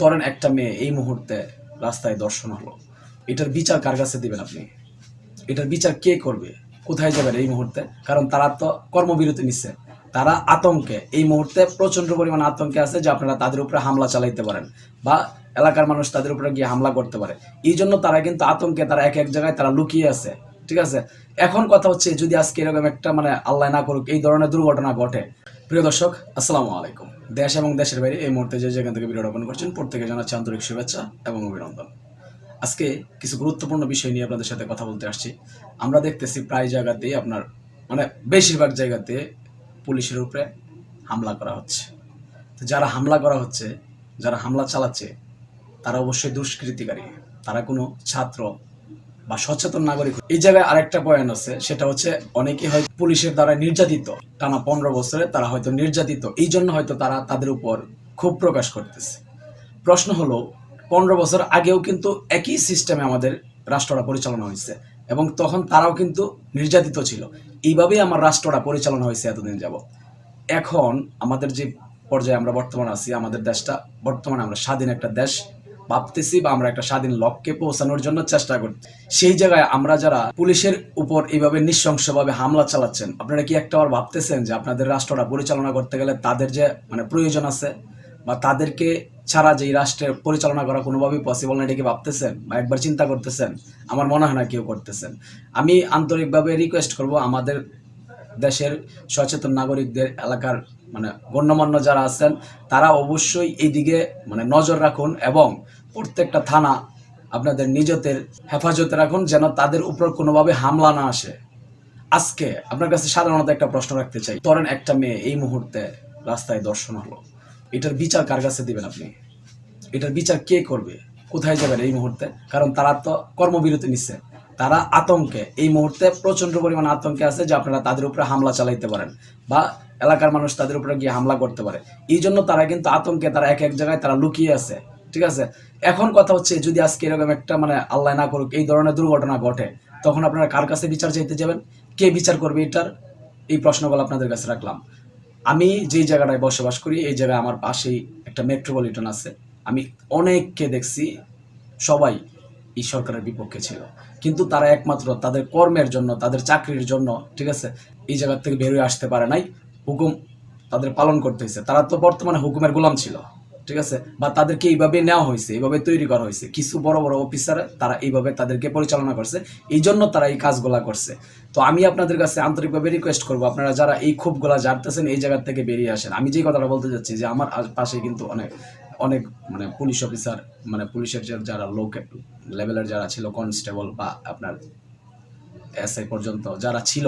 ধরেন একটা মেয়ে এই মুহূর্তে রাস্তায় দর্শন হলো, এটার বিচার কার কাছে দিবেন আপনি? এটার বিচার কে করবে? কোথায় যাবেন এই মুহূর্তে? কারণ তারা তো কর্মবিরতি নিচ্ছে। তারা আতঙ্কে, এই মুহূর্তে প্রচণ্ড পরিমাণ আতঙ্কে আছে যে আপনারা তাদের উপরে হামলা চালাইতে পারেন বা এলাকার মানুষ তাদের উপরে গিয়ে হামলা করতে পারে। এই জন্য তারা কিন্তু আতঙ্কে, তারা এক এক জায়গায় তারা লুকিয়ে আছে, ঠিক আছে? এখন কথা হচ্ছে, যদি আজকে এরকম একটা মানে আল্লাহ না করুক, এই ধরনের দুর্ঘটনা ঘটে প্রিয় দর্শক, আসসালামু আলাইকুম। দেশ এবং দেশের বাইরে এই মুহূর্তে যে যেখান থেকে ভিডিও রোপণ করছেন, প্রত্যেকে জানাচ্ছি আন্তরিক শুভেচ্ছা এবং অভিনন্দন। আজকে কিছু গুরুত্বপূর্ণ বিষয় নিয়ে আপনাদের সাথে কথা বলতে আসছি। আমরা দেখতেছি প্রায় জায়গাতেই আপনার মানে বেশিরভাগ জায়গাতে পুলিশের উপরে হামলা করা হচ্ছে। তো যারা হামলা করা হচ্ছে, যারা হামলা চালাচ্ছে, তারা অবশ্যই দুষ্কৃতিকারী। তারা কোনো ছাত্র বা সচেতন নাগরিক এই জায়গায় আরেকটা পয়েন্ট আছে, সেটা হচ্ছে অনেকে হয়তো পুলিশের দ্বারা নির্যাতিত। টানা পনেরো বছরে তারা হয়তো নির্যাতিত। এই জন্য হয়তো তারা তাদের উপর ক্ষোভ প্রকাশ করতেছে। প্রশ্ন হলো, পনেরো বছর আগেও কিন্তু একই সিস্টেমে আমাদের রাষ্ট্রটা পরিচালনা হয়েছে এবং তখন তারাও কিন্তু নির্যাতিত ছিল। এইভাবেই আমার রাষ্ট্রটা পরিচালনা হয়েছে এতদিন যাবত এখন আমাদের যে পর্যায়ে আমরা বর্তমানে আছি, আমাদের দেশটা বর্তমানে আমরা স্বাধীন একটা দেশ। ভাবতেছি বা আমরা একটা স্বাধীন লক্ষ্যে পৌঁছানোর জন্য চেষ্টা করছি সেই জায়গায় আমরা যারা পুলিশের উপর এইভাবে নৃশংসভাবে হামলা চালাচ্ছেন, আপনারা কি একটা বার ভাবতেছেন যে আপনাদের রাষ্ট্রটা পরিচালনা করতে গেলে তাদের যে মানে প্রয়োজন আছে? বা তাদেরকে ছাড়া যে এই রাষ্ট্রের পরিচালনা করা কোনোভাবেই পসিবল না এটাকে ভাবতেছেন? বা একবার চিন্তা করতেছেন? আমার মনে হয় না কেউ করতেছেন। আমি আন্তরিকভাবে রিকোয়েস্ট করব আমাদের দেশের সচেতন নাগরিকদের, এলাকার মানে গণ্যমান্য যারা আছেন, তারা অবশ্যই এই দিকে মানে নজর রাখুন এবং প্রত্যেকটা থানা আপনাদের নিজেদের হেফাজতে রাখুন যেন তাদের উপর কোনোভাবে হামলা না আসে। আজকে আপনার কাছে সাধারণত একটা প্রশ্ন রাখতে চাই। ধরেন একটা মেয়ে এই মুহূর্তে রাস্তায় দর্শন হলো। এটার বিচার কার কাছে দিবেন আপনি? এটার বিচার কে করবে? কোথায় যাবেন এই মুহূর্তে? কারণ তারা তো কর্মবিরতি নিচ্ছে। তারা আতঙ্কে। এই মুহূর্তে প্রচণ্ড পরিমাণ আতঙ্কে আছে যে আপনারা তাদের উপরে হামলা চালাইতে পারেন বা এলাকার মানুষ তাদের উপরে গিয়ে হামলা করতে পারে। এই জন্য তারা কিন্তু আতঙ্কে, তারা এক এক জায়গায় তারা লুকিয়ে আছে, ঠিক আছে? এখন কথা হচ্ছে, যদি আজকে এরকম একটা মানে আল্লাহ না করুক, এই ধরনের দুর্ঘটনা ঘটে, তখন আপনারা কার কাছে বিচার চাইতে যাবেন? কে বিচার করবে এটার? এই প্রশ্নগুলো আপনাদের কাছে রাখলাম। আমি যেই জায়গাটায় বসবাস করি, এই জায়গায় আমার পাশেই একটা মেট্রোপলিটন আছে। আমি অনেককে দেখছি, সবাই এই সরকারের বিপক্ষে ছিল। কিন্তু তারা একমাত্র তাদের কর্মের জন্য, তাদের চাকরির জন্য, ঠিক আছে, এই জায়গা থেকে বেরোয় আসতে পারে নাই। হুকুম তাদের পালন করতে হয়েছে। তারা তো বর্তমানে হুকুমের গোলাম ছিল, ঠিক আছে, বা তাদেরকে এইভাবে নেওয়া হয়েছে, এইভাবে তৈরি করা হয়েছে। কিছু বড় বড় অফিসার তারা এইভাবে তাদেরকে পরিচালনা করছে এই জন্য তারা এই কাজগুলা করছে। তো আমি আপনাদের কাছে আন্তরিকভাবে রিকোয়েস্ট করব, আপনারা যারা এই ক্ষোভগুলা জানতেছেন এই জায়গা থেকে বেরিয়ে আসেন। আমি যেই কথাটা বলতে যাচ্ছি যে, আমার পাশে কিন্তু অনেক অনেক মানে পুলিশ অফিসার মানে পুলিশের যারা লোক লেভেলের যারা ছিল কনস্টেবল বা আপনার এসআই পর্যন্ত যারা ছিল,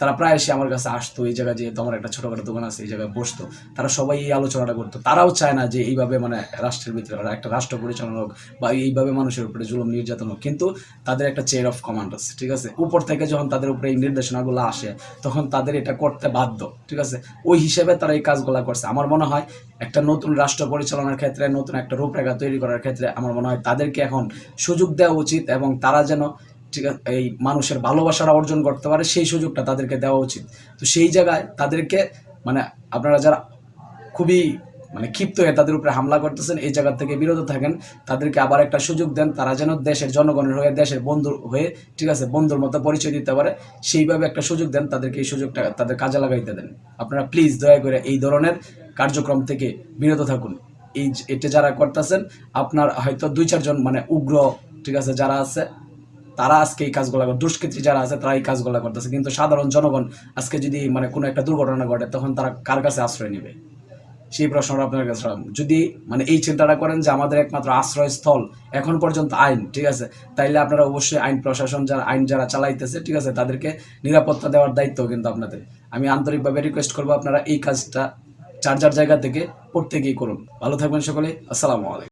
তারা প্রায় এসে আমার কাছে আসতো, এই জায়গায় যেহেতু তোমার একটা ছোটখাটো দোকান আছে, এই জায়গায় বসতো। তারা সবাই এই আলোচনাটা করতো। তারাও চায় না যে এইভাবে মানে রাষ্ট্রের ভিতরে একটা রাষ্ট্র পরিচালনা হোক বা এইভাবে মানুষের উপরে জুলুম নির্যাতন হোক। কিন্তু তাদের একটা চেয়ার অফ কমান্ড আছে, ঠিক আছে? উপর থেকে যখন তাদের উপরে এই নির্দেশনাগুলো আসে, তখন তাদের এটা করতে বাধ্য, ঠিক আছে? ওই হিসেবে তারা এই কাজগুলো করছে। আমার মনে হয় একটা নতুন রাষ্ট্র পরিচালনার ক্ষেত্রে, নতুন একটা রূপরেখা তৈরি করার ক্ষেত্রে, আমার মনে হয় তাদেরকে এখন সুযোগ দেওয়া উচিত এবং তারা যেন ঠিক আছে, এই মানুষের ভালোবাসাটা অর্জন করতে পারে, সেই সুযোগটা তাদেরকে দেওয়া উচিত। তো সেই জায়গায় তাদেরকে মানে আপনারা যারা খুবই মানে ক্ষিপ্ত হয়ে তাদের উপরে হামলা করতেছেন, এই জায়গা থেকে বিরত থাকেন। তাদেরকে আবার একটা সুযোগ দেন, তারা যেন দেশের জনগণের হয়ে, দেশের বন্ধুর হয়ে, ঠিক আছে, বন্ধুর মতো পরিচয় দিতে পারে। সেইভাবে একটা সুযোগ দেন, তাদেরকে এই সুযোগটা তাদের কাজে লাগাইতে দেন। আপনারা প্লিজ দয়া করে এই ধরনের কার্যক্রম থেকে বিরত থাকুন। এই এটা যারা করতেছেন, আপনার হয়তো দুই, চারজন মানে উগ্র, ঠিক আছে, যারা আছে তারা আজকে এই কাজগুলো করে, দুষ্কৃতী যারা আছে তারা এই কাজগুলো করতেছে। কিন্তু সাধারণ জনগণ আজকে যদি মানে কোনো একটা দুর্ঘটনা ঘটে, তখন তারা কার কাছে আশ্রয় নেবে? সেই প্রশ্নটা আপনার কাছে যদি মানে এই চিন্তাটা করেন যে আমাদের একমাত্র আশ্রয়স্থল এখন পর্যন্ত আইন, ঠিক আছে? তাইলে আপনারা অবশ্যই আইন প্রশাসন যারা, আইন যারা চালাইতেছে, ঠিক আছে? তাদেরকে নিরাপত্তা দেওয়ার দায়িত্ব কিন্তু আপনাদের। আমি আন্তরিকভাবে রিকোয়েস্ট করব আপনারা এই কাজটা চার চার জায়গা থেকে প্রত্যেকেই করুন। ভালো থাকবেন সকলে। আসসালামু আলাইকুম।